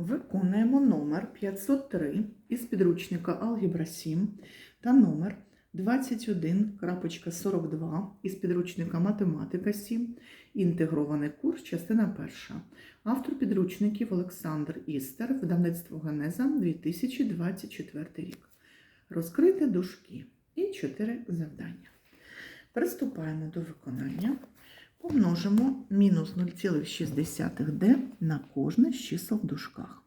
Виконуємо номер 503 із підручника Алгебра 7 та номер 21.42 із підручника Математика 7. Інтегрований курс, частина перша. Автор підручників Олександр Істер, видавництво Генеза 2024 рік. Розкрити дужки і чотири завдання. Приступаємо до виконання. Помножимо мінус 0,6d на кожне з чисел в дужках.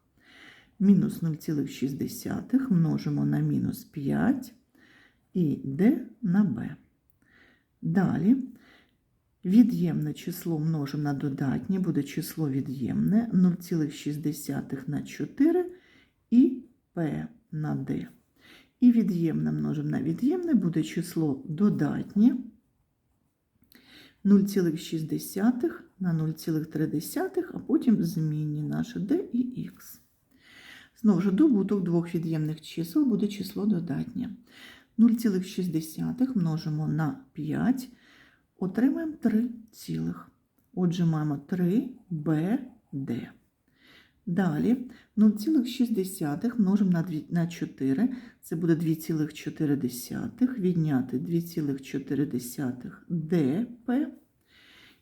Мінус 0,6 множимо на мінус 5 і d на b. Далі від'ємне число множимо на додатнє, буде число від'ємне 0,6 на 4 і p на d. І від'ємне множимо на від'ємне буде число додатнє 0,6 на 0,3, а потім змінні наші d і x. Знову ж добуток двох від'ємних чисел буде число додатнє. 0,6 множимо на 5, отримаємо 3 цілих. Отже, маємо 3bd. Далі. 0,6 множимо на, 2, на 4, це буде 2,4, відняти 2,4 dp.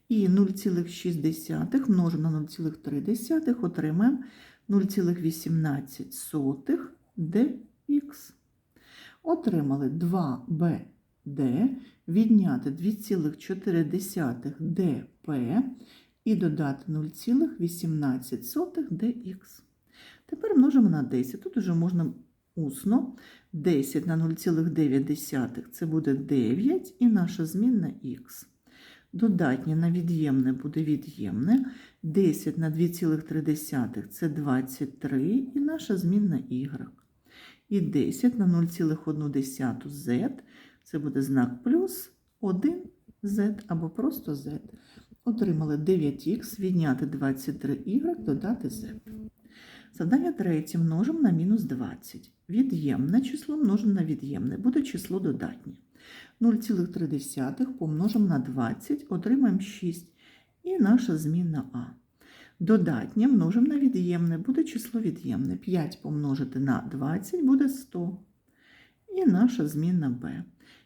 І 0,6 множимо на 0,3, отримаємо 0,18 dx. Отримали 2bd, відняти 2,4 dp і додати 0,18 dx. Тепер множимо на 10. Тут уже можна усно. 10 на 0,9 це буде 9 і наша змінна х. Додатнє на від'ємне буде від'ємне. 10 на 2,3 це 23 і наша змінна y. І 10 на 0,1 z це буде знак плюс 1 z або просто z. Отримали 9х, відняти 23y, додати z. Завдання третє множимо на мінус 20. Від'ємне число множимо на від'ємне, буде число додатнє. 0,3 помножимо на 20, отримаємо 6. І наша змінна А. Додатнє множимо на від'ємне, буде число від'ємне. 5 помножити на 20 буде 100. І наша змінна Б.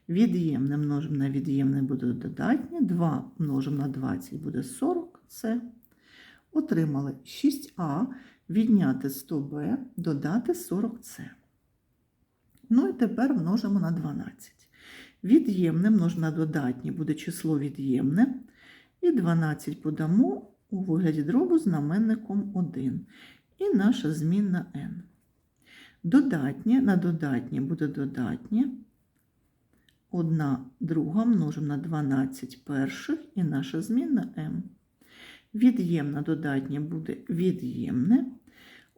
Від'ємне множимо на від'ємне буде додатнє. 2 множимо на 20 буде 40 С. Отримали 6А, відняти 100Б, додати 40С. Ну і тепер множимо на 12. Від'ємне множимо на додатнє буде число від'ємне. І 12 подамо у вигляді дробу знаменником 1. І наша змінна n. Додатнє на додатнє буде додатнє. Одна друга множимо на 12 перших і наша змінна m. Від'ємне додатнє буде від'ємне.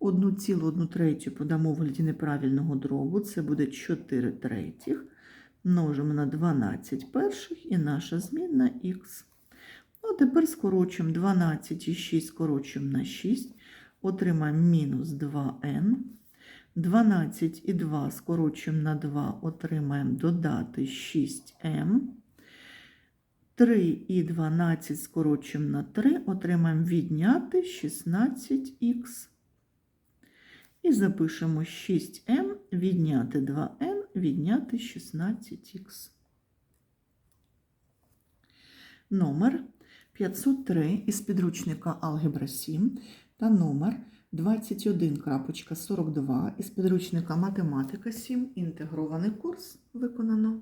1,1 третю подамо в вигляді неправильного дробу, це буде 4 третіх. Множимо на 12 перших і наша змінна х. Ну, а тепер скорочуємо 12 і 6 скорочуємо на 6, отримаємо мінус 2n. 12 і 2 скорочуємо на 2, отримаємо додати 6m. 3 і 12 скорочуємо на 3, отримаємо відняти 16х. І запишемо 6m, відняти 2n, відняти 16х. Номер 503 із підручника Алгебра 7 та номер 21.42 із підручника Математика 7. Інтегрований курс виконано.